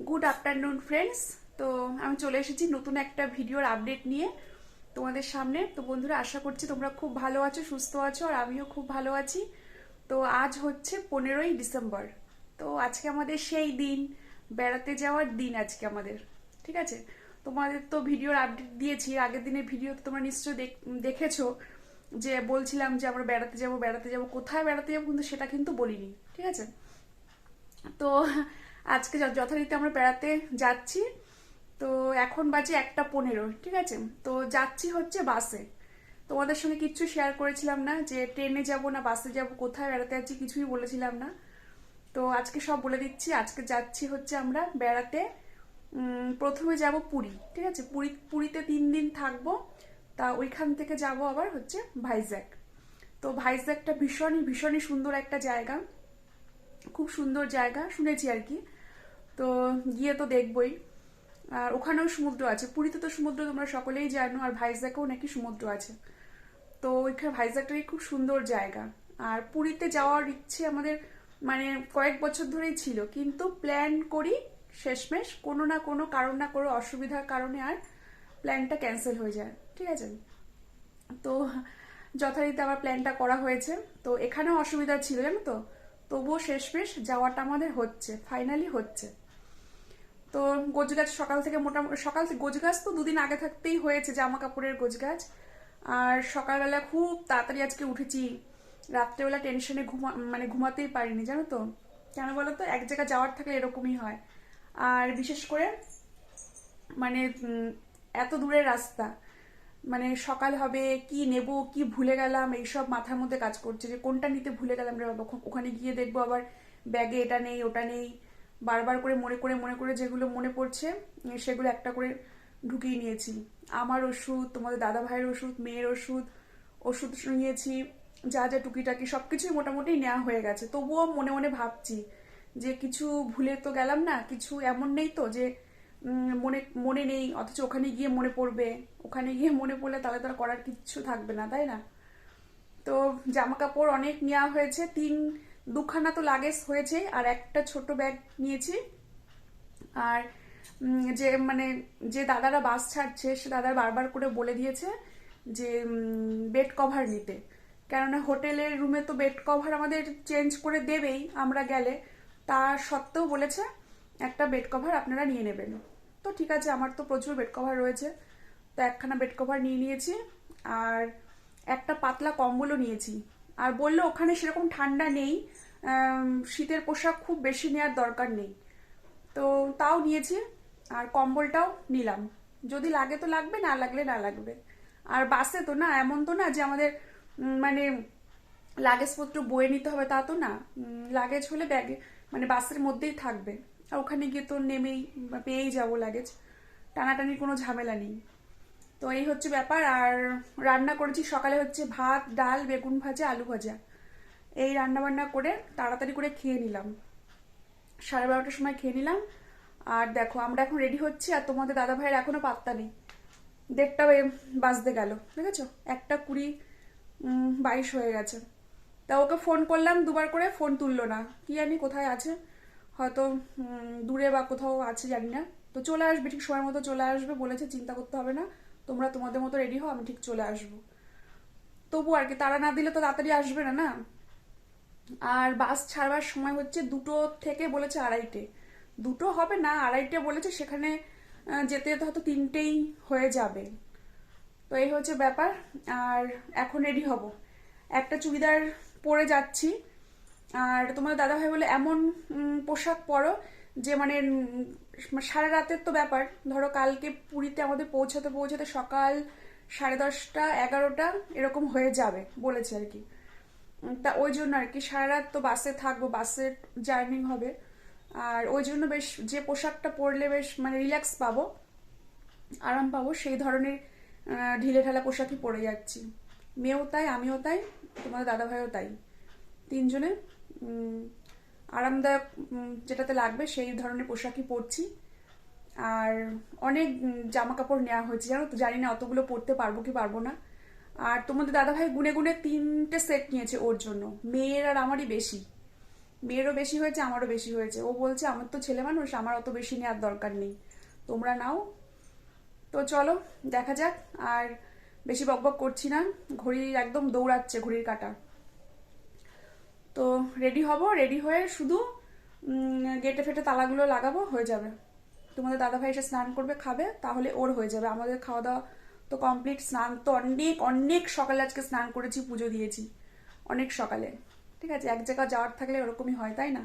Good afternoon friends তো আমি চলে এসেছি নতুন একটা ভিডিওর আপডেট নিয়ে তোমাদের সামনে। তো বন্ধুরা, আশা করছি তোমরা খুব ভালো আছো, সুস্থ আছো, আর আমিও খুব ভালো আছি। তো আজ হচ্ছে পনেরোই ডিসেম্বর। তো আজকে আমাদের সেই দিন, বেড়াতে যাওয়ার দিন আজকে আমাদের, ঠিক আছে? তোমাদের তো ভিডিওর আপডেট দিয়েছি, আগের দিনের ভিডিও তোমরা নিশ্চয়ই দেখ- দেখেছ যে বলছিলাম যে আমরা বেড়াতে যাব বেড়াতে যাব, কোথায় বেড়াতে যাব, কিন্তু সেটা কিন্তু বলিনি, ঠিক আছে? তো আজকে যথারীতি আমরা বেড়াতে যাচ্ছি, তো এখন বাজে একটা পনেরো, ঠিক আছে? তো যাচ্ছি হচ্ছে বাসে। তোমাদের সঙ্গে কিচ্ছু শেয়ার করেছিলাম না যে ট্রেনে যাব না বাসে যাব, কোথায় বেড়াতে যাচ্ছি কিছুই বলেছিলাম না। তো আজকে সব বলে দিচ্ছি, আজকে যাচ্ছি হচ্ছে আমরা বেড়াতে প্রথমে যাব পুরী, ঠিক আছে? পুরী, পুরীতে তিন দিন থাকব, তা ওইখান থেকে যাব আবার হচ্ছে ভাইজ্যাক তো ভাইজ্যাকটা ভীষণই ভীষণই সুন্দর একটা জায়গা। খুব সুন্দর জায়গা, শুনেছি আর কি। তো গিয়ে তো দেখবই। আর ওখানেও সমুদ্র আছে। পুরীতে তো সমুদ্র তোমরা সকলেই জানো, আর ভাইজ্যাকেও নাকি সমুদ্র আছে। তো ওইখানে ভাইজ্যাকটাই খুব সুন্দর জায়গা। আর পুরীতে যাওয়ার ইচ্ছে আমাদের মানে কয়েক বছর ধরেই ছিল। কিন্তু প্ল্যান করি শেষমেশ কোনো না কোনো কারণ না কোনো অসুবিধার কারণে আর প্ল্যানটা ক্যান্সেল হয়ে যায়। ঠিক আছে? তো যথারীতি আমার প্ল্যানটা করা হয়েছে। তো এখানেও অসুবিধা ছিল, জানো তো? তবুও শেষমেশ যাওয়াটা আমাদের হচ্ছে ফাইনালি হচ্ছে। তো গোছগাছ সকাল থেকে মোটামুটি, সকাল থেকে গোছগাছ তো দুদিন আগে থাকতেই হয়েছে জামা কাপড়ের গোছগাছ আর সকালবেলা খুব তাড়াতাড়ি আজকে উঠেছি। রাত্রেবেলা টেনশনে ঘুমা মানে ঘুমাতেই পারিনি, জানো তো? কেন বলো তো? এক জায়গায় যাওয়ার থাকলে এরকমই হয়। আর বিশেষ করে মানে এত দূরের রাস্তা। মানে সকাল হবে, কি নেব, কি ভুলে গেলাম, এইসব মাথার মধ্যে কাজ করছে যে কোনটা নিতে ভুলে গেলাম রে বাবা। ওখ- ওখানে গিয়ে দেখব আবার ব্যাগে এটা নেই, ওটা নেই। বারবার করে মনে করে মনে করে যেগুলো মনে পড়ছে সেগুলো একটা করে ঢুকিয়ে নিয়েছি। আমার ওষুধ, তোমাদের দাদা ভাইয়ের ওষুধ, মেয়ের ওষুধ ওষুধ নিয়েছি যা যা টুকিটাকি সবকিছুই মোটামুটি নেওয়া হয়ে গেছে। তবুও মনে মনে ভাবছি যে কিছু ভুলে তো গেলাম না, কিছু এমন নেই তো যে মনে মনে নেই, অথচ ওখানে গিয়ে মনে পড়বে। ওখানে গিয়ে মনে পড়লে তাহলে তার করার কিচ্ছু থাকবে না, তাই না? তো জামা কাপড় অনেক নেওয়া হয়েছে, তিন দুখানা তো লাগেজ হয়েছে, আর একটা ছোট ব্যাগ নিয়েছি। আর যে মানে যে দাদারা বাস ছাড়ছে, সে দাদা বারবার করে বলে দিয়েছে যে বেড কভার নিতে। কেননা হোটেলের রুমে তো বেড কভার আমাদের চেঞ্জ করে দেবেই আমরা গেলে। তা সত্ত্বেও বলেছে, একটা বেড কভার আপনারা নিয়ে নেবেন। তো ঠিক আছে, আমার তো প্রচুর বেড কভার রয়েছে। তো একখানা বেড কভার নিয়ে নিয়েছি, আর একটা পাতলা কম্বলও নিয়েছি। আর বলল ওখানে সেরকম ঠান্ডা নেই শীতের পোশাক খুব বেশি নেওয়ার দরকার নেই। তো তাও নিয়েছি, আর কম্বলটাও নিলাম। যদি লাগে তো লাগবে, না লাগলে না লাগবে। আর বাসে তো না, এমন তো না যে আমাদের মানে লাগেজপত্র বয়ে নিতে হবে তা তো না। লাগেজ হলে ব্যাগে মানে বাসের মধ্যেই থাকবে। আর ওখানে গিয়ে তো নেমেই, পেয়েই যাব লাগেজ। টানাটানির কোনো ঝামেলা নেই। তো এই হচ্ছে ব্যাপার। আর রান্না করেছি সকালে হচ্ছে ভাত, ডাল, বেগুন ভাজা, আলু ভাজা। এই রান্না বান্না করে তাড়াতাড়ি করে খেয়ে নিলাম। সাড়ে বারোটার সময় খেয়ে নিলাম। আর দেখো, আমরা এখন রেডি হচ্ছি আর তোমাদের দাদা ভাইয়ের এখনও পাত্তা নেই। দেড়টা বাজতে গেল, দেখেছ? একটা কুড়ি বাইশ হয়ে গেছে। তা ওকে ফোন করলাম, দুবার করে ফোন তুললো না। কি জানি কোথায় আছে? হয়তো দূরে বা কোথাও আছে, জানি না। তো চলে আসবে, ঠিক সময় মতো চলে আসবে বলেছে, চিন্তা করতে হবে না। তোমরা তোমাদের মতো রেডি হও, আমি ঠিক চলে আসব। তবু আর কি, তারা না দিলে তো তাড়াতাড়ি আসবে না না? আর বাস ছাড়বার সময় হচ্ছে দুটো থেকে বলেছে আড়াইটে। দুটো হবে না, আড়াইটে বলেছে, সেখানে যেতে যেতে হয়তো তিনটেই হয়ে যাবে। তো এই হচ্ছে ব্যাপার, আর এখন রেডি হব। একটা চুড়িদার পরে যাচ্ছি। আর তোমার দাদা ভাই বলে, এমন পোশাক পরো যে মানে সারা রাতের তো ব্যাপার। ধরো কালকে পুরীতে আমাদের পৌঁছাতে পৌঁছাতে সকাল সাড়ে দশটা, এগারোটা এরকম হয়ে যাবে বলেছে আর কি। তা ওই জন্য আর কি, সারা রাত তো বাসে থাকব, বাসের জার্নি হবে। আর ওই জন্য বেশ, যে পোশাকটা পরলে বেশ মানে রিল্যাক্স পাবো, আরাম পাবো, সেই ধরনের ঢিলে ঢালা পোশাকই পরে যাচ্ছি। মেয়েও তাই, আমিও তাই, তোমাদের দাদা ভাইও তাই। তিনজনে আরামদায়ক যেটাতে লাগবে সেই ধরনের পোশাকই পরছি। আর অনেক জামা কাপড় নেওয়া হয়েছে। জানো তো, জানি না অতগুলো পরতে পারব কি পারব না। আর তোমাদের দাদা ভাই গুনে গুনে তিনটে সেট নিয়েছে ওর জন্য। মেয়ের আর আমারই বেশি। মেয়েরও বেশি হয়েছে, আমারও বেশি হয়েছে। ও বলছে, আমার তো ছেলে মানুষ, আমার অত বেশি নেওয়ার দরকার নেই। তোমরা নাও। তো চলো, দেখা যাক। আর বেশি বকবক করছি না। ঘড়ি একদম দৌড়াচ্ছে ঘড়ির কাটা। রেডি হব রেডি হয়ে শুধু গেটে ফেটে তালাগুলো লাগাবো, হয়ে যাবে। তোমাদের দাদাভাই এসে স্নান করবে, খাবে, তাহলে ওর হয়ে যাবে। আমাদের খাওয়া দাওয়া তো কমপ্লিট স্নান তো অনেক অনেক সকালে আজকে স্নান করেছি, পুজো দিয়েছি। অনেক সকালে। ঠিক আছে, এক জায়গা যাওয়ার থাকলে ওরকমই হয়, তাই না?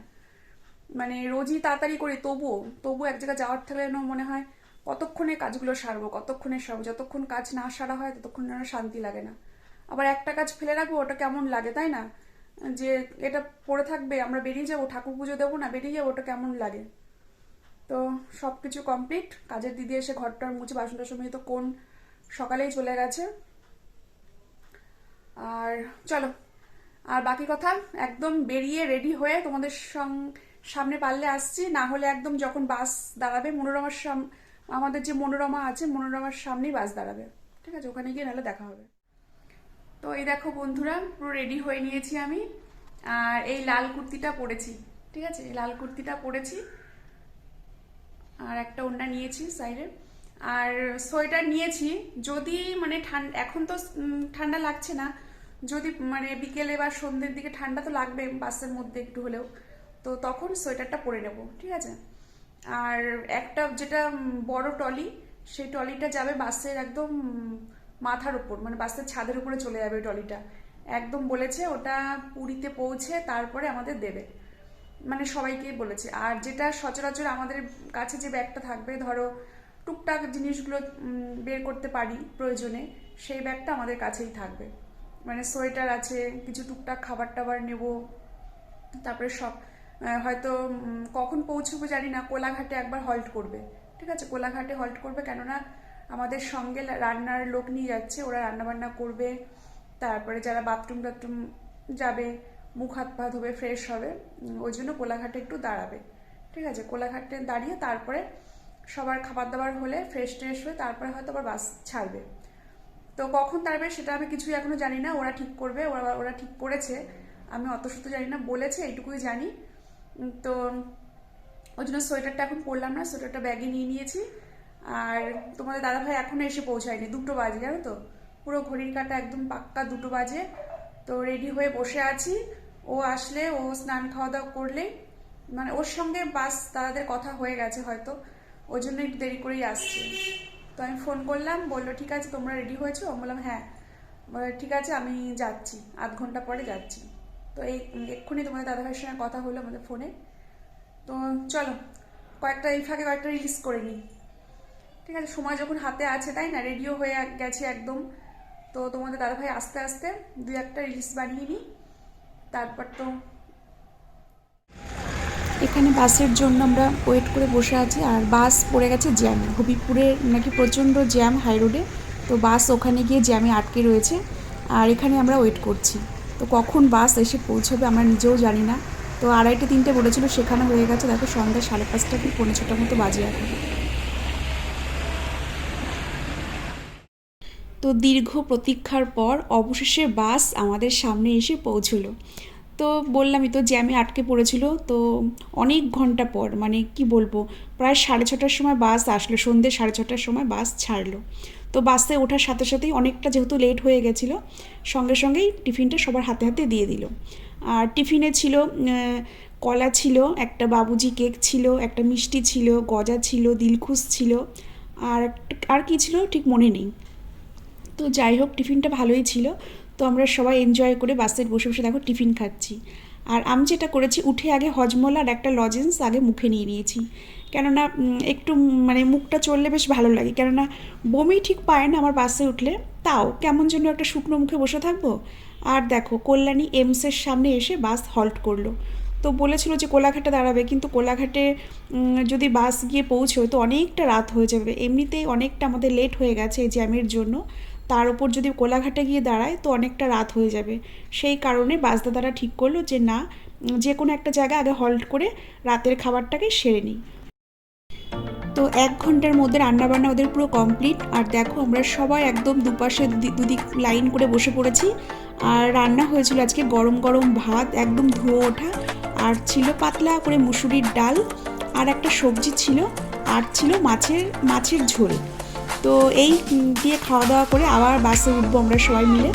মানে রোজই তাড়াতাড়ি করি, তবুও তবু এক জায়গায় যাওয়ার থাকলে যেন মনে হয় কতক্ষণে কাজগুলো সারবো, কতক্ষণে সারবো, যতক্ষণ কাজ না সারা হয়, ততক্ষণ যেন শান্তি লাগে না। আবার একটা কাজ ফেলে রাখব, ওটা কেমন লাগে, তাই না? যে এটা পড়ে থাকবে, আমরা বেরিয়ে যাব, ঠাকুর পুজো দেবো না, বেরিয়ে যাব, ওটা কেমন লাগে? তো সব কিছু কমপ্লিট কাজের দিদি এসে ঘরটার মুছে বাসন টাসন তো কোন সকালেই চলে গেছে। আর চলো, আর বাকি কথা, একদম বেরিয়ে রেডি হয়ে তোমাদের সং- সামনে পারলে আসছি, না হলে একদম যখন বাস দাঁড়াবে, মনোরমার সাম, আমাদের যে মনোরমা আছে, মনোরমার সামনেই বাস দাঁড়াবে। ঠিক আছে, ওখানে গিয়ে নাহলে দেখা হবে। তো এই দেখো বন্ধুরা, পুরো রেডি হয়ে নিয়েছি আমি। আর এই লাল কুর্তিটা পরেছি, ঠিক আছে? লাল কুর্তিটা পরেছি। আর একটা ওড়না নিয়েছি সাইডে আর সোয়েটার নিয়েছি, যদি মানে ঠান্ডা এখন তো ঠান্ডা লাগছে না। যদি মানে বিকেলে বা সন্ধ্যের দিকে ঠান্ডা তো লাগবে বাসের মধ্যে একটু হলেও। তো তখন সোয়েটারটা পরে নেব, ঠিক আছে? আর একটা যেটা বড় টলি, সেই টলিটা যাবে বাসের একদম মাথার উপর মানে বাসের ছাদের উপরে চলে যাবে ট্রলিটা। একদম বলেছে, ওটা পুরীতে পৌঁছে তারপরে আমাদের দেবে। মানে সবাইকেই বলেছে। আর যেটা সচরাচর আমাদের কাছে যে ব্যাগটা থাকবে, ধরো টুকটাক জিনিসগুলো বের করতে পারি প্রয়োজনে, সেই ব্যাগটা আমাদের কাছেই থাকবে। মানে সোয়েটার আছে, কিছু টুকটাক খাবার টাবার নেব, তারপরে সব হয়তো কখন পৌঁছবো জানি না, কোলাঘাটে একবার হল্ট করবে। ঠিক আছে, কোলাঘাটে হল্ট করবে, কেননা আমাদের সঙ্গে রান্নার লোক নিয়ে যাচ্ছে, ওরা রান্না বান্না করবে, তারপরে যারা বাথরুম টাথরুম যাবে, মুখ হাত পা ধোবে ফ্রেশ হবে ওই জন্য কোলাঘাটে একটু দাঁড়াবে। ঠিক আছে, কোলাঘাটে দাঁড়িয়ে তারপরে সবার খাবার দাবার হলে ফ্রেশ ট্রেশ হয়ে তারপরে হয়তো আবার বাস ছাড়বে। তো কখন তারবে সেটা আমি কিছুই এখনও জানি না, ওরা ঠিক করবে, ওরা ওরা ঠিক করেছে, আমি অত শত জানি না, বলেছে, এইটুকুই জানি। তো ওই জন্য সোয়েটারটা এখন পরলাম না সোয়েটারটা ব্যাগে নিয়ে নিয়েছি। আর তোমাদের দাদাভাই এখনও এসে পৌঁছায়নি, দুটো বাজে, জানো তো? পুরো ঘড়ির কাটা একদম পাক্কা দুটো বাজে। তো রেডি হয়ে বসে আছি। ও আসলে, ও স্নান খাওয়া দাওয়া করলে মানে ওর সঙ্গে বাস দাদাদের কথা হয়ে গেছে হয়তো। ওই জন্য একটু দেরি করেই আসছে। তো আমি ফোন করলাম, বলল, ঠিক আছে, তোমরা রেডি হয়েছো? আমি বললাম হ্যাঁ। ঠিক আছে, আমি যাচ্ছি। আধ ঘণ্টা পরে যাচ্ছি। তো এই এক্ষুনি তোমাদের দাদাভাইয়ের সঙ্গে কথা হলো আমাদের ফোনে তো চলো, কয়েকটা, এই ফাঁকে কয়েকটা রিলিজ করে নিই। ঠিক আছে, সময় যখন হাতে আছে, তাই না? রেডিও হয়ে গেছে একদম। তো তোমাদের দাদাভাই আস্তে আস্তে দুই একটা রিলস বানিয়ে নিই। তারপর তো এখানে বাসের জন্য আমরা ওয়েট করে বসে আছি। আর বাস পড়ে গেছে জ্যামে। হবিবপুরে নাকি প্রচণ্ড জ্যাম হাই রোডে তো বাস ওখানে গিয়ে জ্যামে আটকে রয়েছে। আর এখানে আমরা ওয়েট করছি। তো কখন বাস এসে পৌঁছবে আমরা নিজেও জানি না। তো আড়াইটে তিনটে বলেছিল, সেখানে হয়ে গেছে। দেখো সন্ধ্যা সাড়ে পাঁচটা কি, পৌনে ছটার মতো বাজে এখন। তো দীর্ঘ প্রতীক্ষার পর অবশেষে বাস আমাদের সামনে এসে পৌঁছলো। তো বললামই তো জ্যামে আটকে পড়েছিল, তো অনেক ঘণ্টা পর মানে কি বলব, প্রায় সাড়ে ছটার সময় বাস আসলো সন্ধ্যে সাড়ে ছটার সময় বাস ছাড়লো। তো বাসে ওঠার সাথে সাথেই অনেকটা যেহেতু লেট হয়ে গেছিল, সঙ্গে সঙ্গেই টিফিনটা সবার হাতে হাতে দিয়ে দিল। আর টিফিনে ছিল কলা ছিল, একটা বাবুজি কেক ছিল, একটা মিষ্টি ছিল, গজা ছিল, দিলখুশ ছিল, আর আর কি ছিল ঠিক মনে নেই। তো যাই হোক, টিফিনটা ভালোই ছিল। তো আমরা সবাই এনজয় করে বাসে বসে বসে দেখো টিফিন খাচ্ছি। আর আমি যেটা করেছি, উঠে আগে হজমল আর একটা লজেন্স আগে মুখে নিয়ে নিয়েছি। কেননা একটু মানে মুখটা চললে বেশ ভালো লাগে। কেননা, বমি ঠিক পায় না আমার বাসে উঠলে। তাও কেমন যেন একটা শুকনো মুখে বসে থাকব। আর দেখো, কল্যাণী এমসের সামনে এসে বাস হল্ট করল। তো বলেছিল যে কোলাঘাটে দাঁড়াবে, কিন্তু কোলাঘাটে যদি বাস গিয়ে পৌঁছোয়, তো অনেকটা রাত হয়ে যাবে। এমনিতেই অনেকটা আমাদের লেট হয়ে গেছে এই জ্যামের জন্য। তার উপর যদি কোলাঘাটে গিয়ে দাঁড়ায়, তো অনেকটা রাত হয়ে যাবে। সেই কারণে বাসদাদারা ঠিক করল যে, না, যে কোনো একটা জায়গায় আগে হল্ট করে রাতের খাবারটাকে সেরে নিই। তো এক ঘণ্টার মধ্যে রান্নাবান্না ওদের পুরো কমপ্লিট আর দেখো, আমরা সবাই একদম দুপাশে দুদিক লাইন করে বসে পড়েছি। আর রান্না হয়েছিল আজকে গরম গরম ভাত, একদম ধুয়ো ওঠা। আর ছিল পাতলা করে মুসুরির ডাল। আর একটা সবজি ছিল, আর ছিল মাছের মাছের ঝোল। তো এই দিয়ে খাওয়া দাওয়া করে আবার বাসে উঠবো আমরা সবাই মিলে।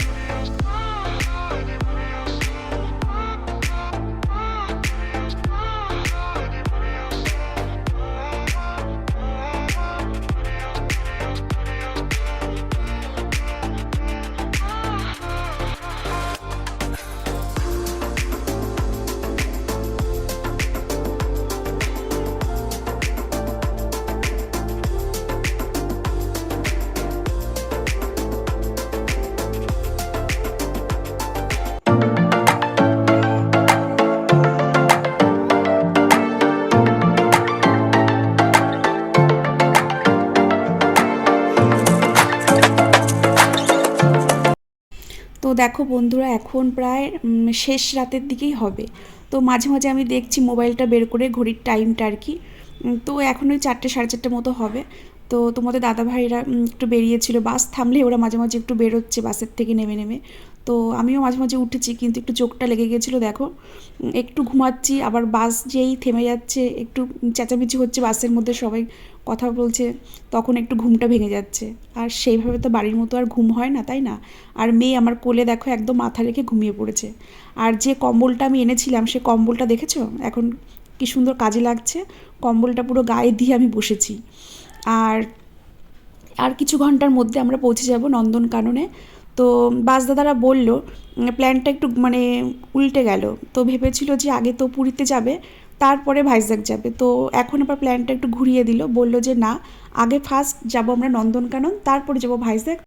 দেখো বন্ধুরা, এখন প্রায় শেষ রাতের দিকেই হবে। তো মাঝে মাঝে আমি দেখছি মোবাইলটা বের করে ঘড়ির টাইমটা আর কি। তো এখন ওই চারটে, সাড়ে চারটে মতো হবে। তো তোমাদের দাদা ভাইরা একটু বেরিয়েছিল বাস, থামলে ওরা মাঝে মাঝে একটু বেরোচ্ছে বাসের থেকে নেমে নেমে। তো আমিও মাঝে মাঝে উঠেছি, কিন্তু একটু চোখটা লেগে গেছিল, দেখো। একটু ঘুমাচ্ছি, আবার বাস যেই থেমে যাচ্ছে, একটু চেঁচামেচি হচ্ছে বাসের মধ্যে সবাই। কথা বলছে, তখন একটু ঘুমটা ভেঙে যাচ্ছে। আর সেইভাবে তো বাড়ির মতো আর ঘুম হয় না, তাই না? আর মেয়ে আমার কোলে দেখো একদম মাথা রেখে ঘুমিয়ে পড়েছে। আর যে কম্বলটা আমি এনেছিলাম, সে কম্বলটা দেখেছ? এখন কি সুন্দর কাজে লাগছে। কম্বলটা পুরো গায়ে দিয়ে আমি বসেছি। আর আর কিছু ঘণ্টার মধ্যে আমরা পৌঁছে যাব নন্দনকাননে। তো বাস দাদারা বলল প্ল্যানটা একটু মানে উল্টে গেল। তো ভেবেছিল যে আগে তো পুরীতে যাবে তারপরে ভাইজ্যাক যাবে। তো এখন আবার প্ল্যানটা একটু ঘুরিয়ে দিল। বলল যে, না, আগে ফার্স্ট যাব আমরা নন্দনকানন, তারপরে যাব ভাইজ্যাক